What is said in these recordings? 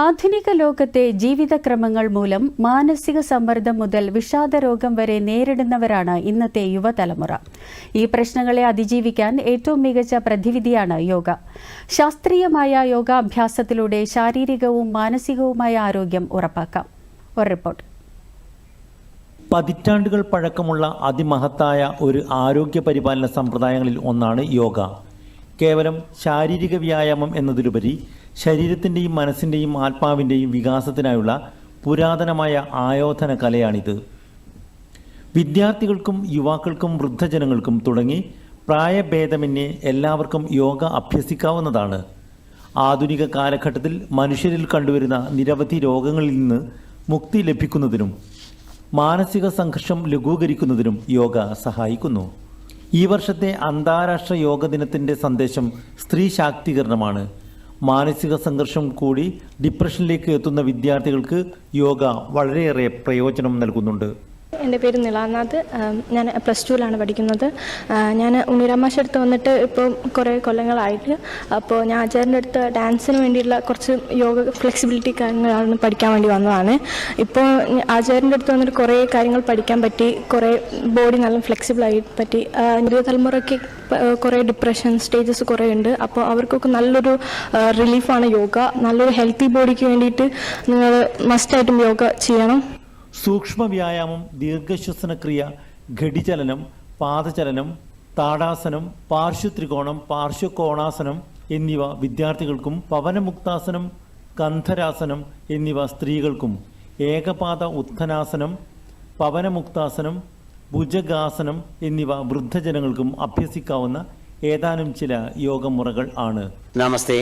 ആധുനിക ലോകത്തെ ജീവിതക്രമങ്ങൾ മൂലം മാനസിക സമ്മർദ്ദം മുതൽ വിഷാദ രോഗം വരെ നേരിടുന്നവരാണ് ഇന്നത്തെ യുവതലമുറ. ഈ പ്രശ്നങ്ങളെ അതിജീവിക്കാൻ ഏറ്റവും മികച്ച പ്രതിവിധിയാണ് യോഗ. ശാസ്ത്രീയമായ യോഗാഭ്യാസത്തിലൂടെ ശാരീരികവും മാനസികവുമായ ആരോഗ്യം ഉറപ്പാക്കാം. ഒരു റിപ്പോർട്ട്. പതിറ്റാണ്ടുകൾ പഴക്കമുള്ള അതിമഹത്തായ ഒരു ആരോഗ്യ പരിപാലന സമ്പ്രദായങ്ങളിൽ ഒന്നാണ് യോഗ. കേവലം ശാരീരിക വ്യായാമം എന്നതിലുപരി ശരീരത്തിന്റെയും മനസ്സിന്റെയും ആത്മാവിന്റെയും വികാസത്തിനായുള്ള പുരാതനമായ ആയോധന കലയാണിത് വിദ്യാർത്ഥികൾക്കും യുവാക്കൾക്കും വൃദ്ധജനങ്ങൾക്കും തുടങ്ങി പ്രായഭേദമന്യേ എല്ലാവർക്കും യോഗ അഭ്യസിക്കാവുന്നതാണ്. ആധുനിക കാലഘട്ടത്തിൽ മനുഷ്യരിൽ കണ്ടുവരുന്ന നിരവധി രോഗങ്ങളിൽ നിന്ന് മുക്തി ലഭിക്കുന്നതിനും മാനസിക സംഘർഷം ലഘൂകരിക്കുന്നതിനും യോഗ സഹായിക്കുന്നു. ഈ വർഷത്തെ അന്താരാഷ്ട്ര യോഗ ദിനത്തിന്റെ സന്ദേശം സ്ത്രീ ശാക്തീകരണമാണ്. മാനസിക സംഘർഷം കൂടി ഡിപ്രഷനിലേക്ക് എത്തുന്ന വിദ്യാർത്ഥികൾക്ക് യോഗ വളരെയേറെ പ്രയോജനം നൽകുന്നുണ്ട്. എന്റെ പേര് നിളാനാഥ്. ഞാൻ പ്ലസ് ടുവിലാണ് പഠിക്കുന്നത്. ഞാൻ ഉണ്ണിരാമാശ അടുത്ത് വന്നിട്ട് ഇപ്പോൾ കുറേ കൊല്ലങ്ങളായിട്ട്. അപ്പോൾ ഞാൻ ആചാര്യന്റെ അടുത്ത് ഡാൻസിന് വേണ്ടിയുള്ള കുറച്ച് യോഗ ഫ്ലെക്സിബിലിറ്റി കാര്യങ്ങളാണ് പഠിക്കാൻ വേണ്ടി വന്നതാണ്. ഇപ്പോൾ ആചാരന്റെ അടുത്ത് വന്നിട്ട് കുറേ കാര്യങ്ങൾ പഠിക്കാൻ പറ്റി കുറേ ബോഡി നല്ല ഫ്ലെക്സിബിളായി പറ്റി. പുതിയ തലമുറയ്ക്ക് കുറേ ഡിപ്രഷൻ സ്റ്റേജസ് കുറേ ഉണ്ട്. അപ്പോൾ അവർക്കൊക്കെ നല്ലൊരു റിലീഫാണ് യോഗ. നല്ലൊരു ഹെൽത്തി ബോഡിക്ക് വേണ്ടിയിട്ട് നിങ്ങൾ മസ്റ്റായിട്ടും യോഗ ചെയ്യണം. സൂക്ഷ്മ വ്യായാമം ദീർഘശ്വസന ക്രിയ ഘടിചലനം പാദചലനം താടാസനം പാർശ്വത്രികോണം പാർശ്വകോണാസനം എന്നിവ വിദ്യാർത്ഥികൾക്കും പവനമുക്താസനം കന്ധരാസനം എന്നിവ സ്ത്രീകൾക്കും ഏകപാദ ഉത്ഥനാസനം പവനമുക്താസനം ഭുജഗാസനം എന്നിവ വൃദ്ധജനങ്ങൾക്കും അഭ്യസിക്കാവുന്ന ഏതാനും ചില യോഗമുറകൾ ആണ്. നമസ്തേ.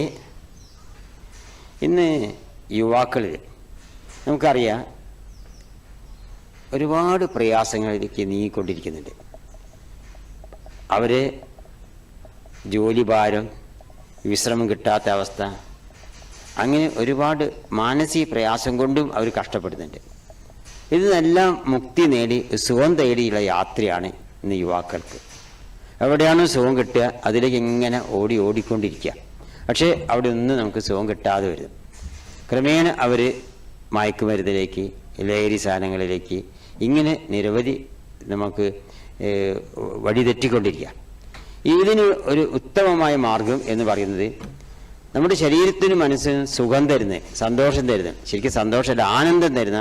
ഇന്ന് യുവാക്കൾ നമുക്കറിയാം ഒരുപാട് പ്രയാസങ്ങളിലേക്ക് നീങ്ങിക്കൊണ്ടിരിക്കുന്നുണ്ട്. അവർ ജോലി ഭാരം വിശ്രമം കിട്ടാത്ത അവസ്ഥ അങ്ങനെ ഒരുപാട് മാനസിക പ്രയാസം കൊണ്ടും അവർ കഷ്ടപ്പെടുന്നുണ്ട്. ഇതിനെല്ലാം മുക്തി നേടി സുഖം തേടിയുള്ള യാത്രയാണ് ഇന്ന് യുവാക്കൾക്ക്. എവിടെയാണോ സുഖം കിട്ടുക അതിലേക്ക് ഇങ്ങനെ ഓടി ഓടിക്കൊണ്ടിരിക്കുക. പക്ഷേ അവിടെ ഒന്നും നമുക്ക് സുഖം കിട്ടാതെ വരും. ക്രമേണ അവർ മയക്കുമരുന്നിലേക്ക് ലഹരി സാധനങ്ങളിലേക്ക് ഇങ്ങനെ നിരവധി നമുക്ക് വഴിതെറ്റിക്കൊണ്ടിരിക്കുക ഇതിന് ഒരു ഉത്തമമായ മാർഗം എന്ന് പറയുന്നത് നമ്മുടെ ശരീരത്തിനും മനസ്സിനും സുഖം തരുന്ന സന്തോഷം തരുന്ന ശരിക്കും സന്തോഷമല്ല ആനന്ദം തരുന്ന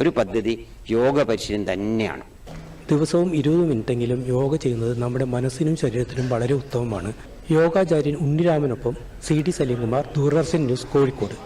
ഒരു പദ്ധതി യോഗ പരിശീലനം തന്നെയാണ്. ദിവസവും ഇരുപത് മിനിറ്റെങ്കിലും യോഗ ചെയ്യുന്നത് നമ്മുടെ മനസ്സിനും ശരീരത്തിനും വളരെ ഉത്തമമാണ്. യോഗാചാര്യൻ ഉണ്ണിരാമനൊപ്പം C D Salimkumar Doordarshan news Kozhikode.